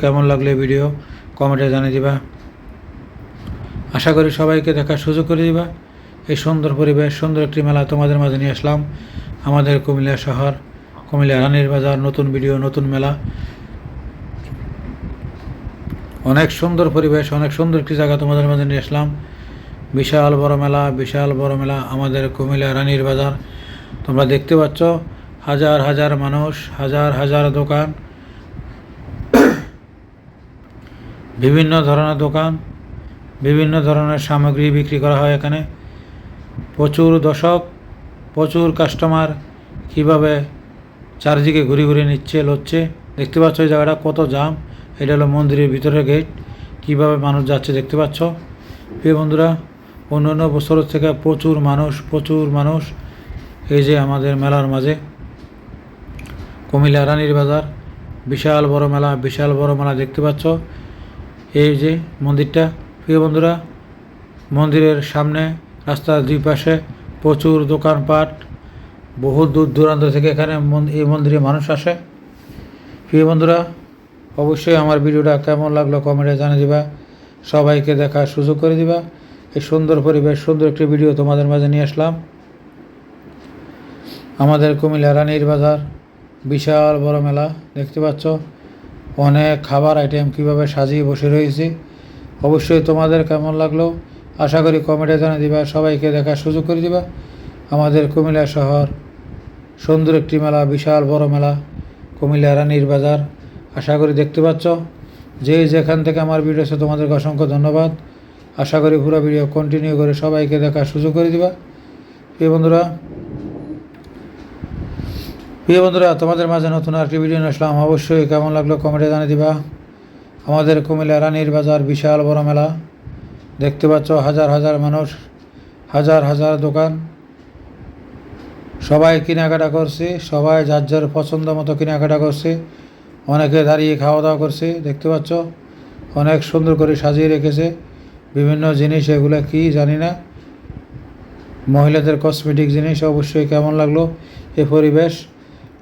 কেমন লাগল ভিডিও কমেন্টে জানিয়ে দিবা। আশা করি সবাইকে দেখার সুযোগ করে দিবা। এই সুন্দর পরিবেশ, সুন্দর একটি মেলা তোমাদের মাঝে নিয়ে আসলাম। আমাদের কুমিল্লা শহর, কুমিল্লা রানীর বাজার, নতুন ভিডিও নতুন মেলা। অনেক সুন্দর পরিবেশ, অনেক সুন্দর একটি জায়গা তোমাদের মাঝে নিয়ে আসলাম। বিশাল বড় মেলা, বিশাল বড় মেলা আমাদের কুমিল্লা রানীর বাজার। তোমরা দেখতে পাচ্ছ, হাজার হাজার মানুষ, হাজার হাজার দোকান। বিভিন্ন ধরনের দোকান, বিভিন্ন ধরনের সামগ্রী বিক্রি করা হয় এখানে। প্রচুর দর্শক, প্রচুর কাস্টমার কীভাবে চারদিকে ঘুরে ঘুরে নিচ্ছে, লচ্ছে। দেখতে পাচ্ছ এই জায়গাটা কত জাম। এটা হলো মন্দিরের ভিতরের গেট কীভাবে মানুষ যাচ্ছে দেখতে পাচ্ছ? প্রিয় বন্ধুরা, অন্য অন্য বছরের থেকে প্রচুর মানুষ প্রচুর মানুষ এই যে আমাদের মেলার মাঝে। কুমিল্লা রানীর বাজার, বিশাল বড় মেলা, বিশাল বড় মেলা দেখতে পাচ্ছ। এই যে মন্দিরটা, প্রিয় বন্ধুরা, মন্দিরের সামনে, রাস্তার দুই পাশে প্রচুর দোকানপাট, বহু দূর দূরান্ত থেকে এখানে এই মন্দিরে মানুষ আসে। প্রিয় বন্ধুরা, অবশ্যই আমার ভিডিওটা কেমন লাগল কমেন্টে জানিয়ে দিবা, সবাইকে দেখার সুযোগ করে দিবা। এই সুন্দর পরিবেশ, সুন্দর একটি ভিডিও তোমাদের মাঝে নিয়ে আসলাম। আমাদের কুমিল্লা রানীর বাজার, বিশাল বড় মেলা, দেখতে পাচ্ছ? অনেক খাবার আইটেম কীভাবে সাজিয়ে বসে রয়েছে, অবশ্যই তোমাদের কেমন লাগল, আশা করি কমেন্টে জানিয়ে দিবা, সবাইকে দেখার সুযোগ করে দিবা। আমাদের কুমিল্লা শহর, সুন্দর একটি মেলা, বিশাল বড় মেলা, কুমিল্লা রানীর বাজার, আশা করি দেখতে পাচ্ছ। যে যেখান থেকে আমার ভিডিও আছে তোমাদেরকে অসংখ্য ধন্যবাদ। আশা করি পুরো ভিডিও কন্টিনিউ করে সবাইকে দেখার সুযোগ করে দিবা। প্রিয় বন্ধুরা প্রিয় বন্ধুরা, তোমাদের মাঝে নতুন আরেকটি ভিডিও নিয়ে আসলাম। অবশ্যই কেমন লাগল কমেন্টে জানিয়ে দিবা। আমাদের কুমিল্লা রানীর বাজার বিশাল বড় মেলা। দেখতে পাচ্ছ হাজার হাজার মানুষ, হাজার হাজার দোকান। সবাই কেনাকাটা করছে, সবাই যার যার পছন্দ মতো কেনাকাটা করছে। অনেকে দাঁড়িয়ে খাওয়া দাওয়া করছে, দেখতে পাচ্ছ। অনেক সুন্দর করে সাজিয়ে রেখেছে। বিভিন্ন জিনিস, এগুলো কি জানি না। মহিলাদের কসমেটিক জিনিস, অবশ্যই কেমন লাগল। এ পরিবেশ।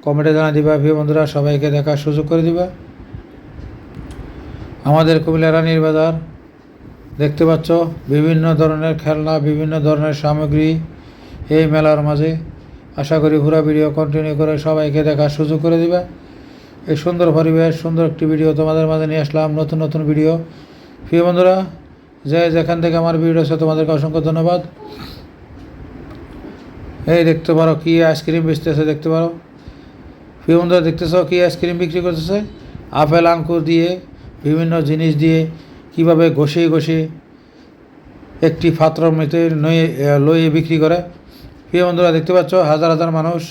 কমেন্টে জানা দিবা প্রিয় বন্ধুরা, সবাইকে দেখার সুযোগ করে দিবা। আমাদের কুমিল্লা রানীর বাজার, দেখতে পাচ্ছ, বিভিন্ন ধরনের খেলনা, বিভিন্ন ধরনের সামগ্রী এই মেলার মাঝে। আশা করি পুরো ভিডিও কন্টিনিউ করে সবাইকে দেখার সুযোগ করে দিবা। এই সুন্দর পরিবেশ, সুন্দর একটি ভিডিও তোমাদের মাঝে নিয়ে আসলাম, নতুন নতুন ভিডিও। প্রিয় বন্ধুরা, যে যেখান থেকে আমার ভিডিও আছে তোমাদেরকে অসংখ্য ধন্যবাদ। এই দেখতে পারো কি আইসক্রিম বেচতেছে, দেখতে পারো। প্রিয় বন্ধুরা দেখতেছ কি আইসক্রিম বিক্রি করতেছে? আপেল, আঙ্কুর দিয়ে, বিভিন্ন জিনিস দিয়ে কীভাবে ঘষে ঘষে একটি পাত্র মেতে নয়ে লইয়ে বিক্রি করে। প্রিয় বন্ধুরা, দেখতে পাচ্ছ হাজার হাজার মানুষ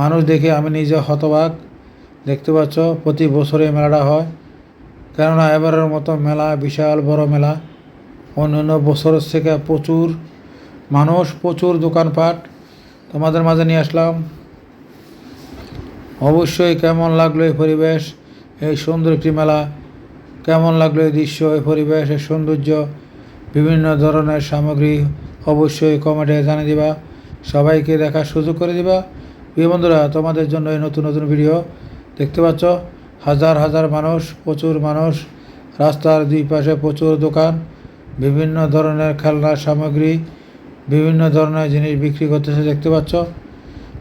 মানুষ দেখে আমি নিজে হতবাক। দেখতে পাচ্ছ প্রতি বছরে মেলাটা হয়। কেননা এবারের মতো মেলা, বিশাল বড় মেলা। অন্যান্য বছরের থেকে প্রচুর মানুষ, প্রচুর দোকানপাট। তোমাদের মাঝে নিয়ে আসলাম। অবশ্যই কেমন লাগল এই পরিবেশ, এই সুন্দর একটি মেলা? কেমন লাগল এই দৃশ্য, এই পরিবেশ, এই সৌন্দর্য? বিভিন্ন ধরনের সামগ্রী অবশ্যই কমেন্টে জানিয়ে দিবা। সবাইকে দেখার সুযোগ করে দিবা। প্রিয় বন্ধুরা, তোমাদের জন্য এই নতুন নতুন ভিডিও দেখতে পাচ্ছ। হাজার হাজার মানুষ, প্রচুর মানুষ, রাস্তার দুই পাশে প্রচুর দোকান, বিভিন্ন ধরনের খেলনার সামগ্রী, বিভিন্ন ধরনের জিনিস বিক্রি করতেছে দেখতে পাচ্ছ।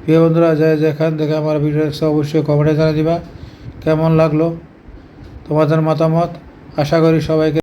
প্রিয় বন্ধুরা যে যেখান থেকে আমার ভিডিও অবশ্যই কমেন্টে জানিয়ে দিবা। কেমন লাগল তোমাদের মতামত? আশা করি সবাইকে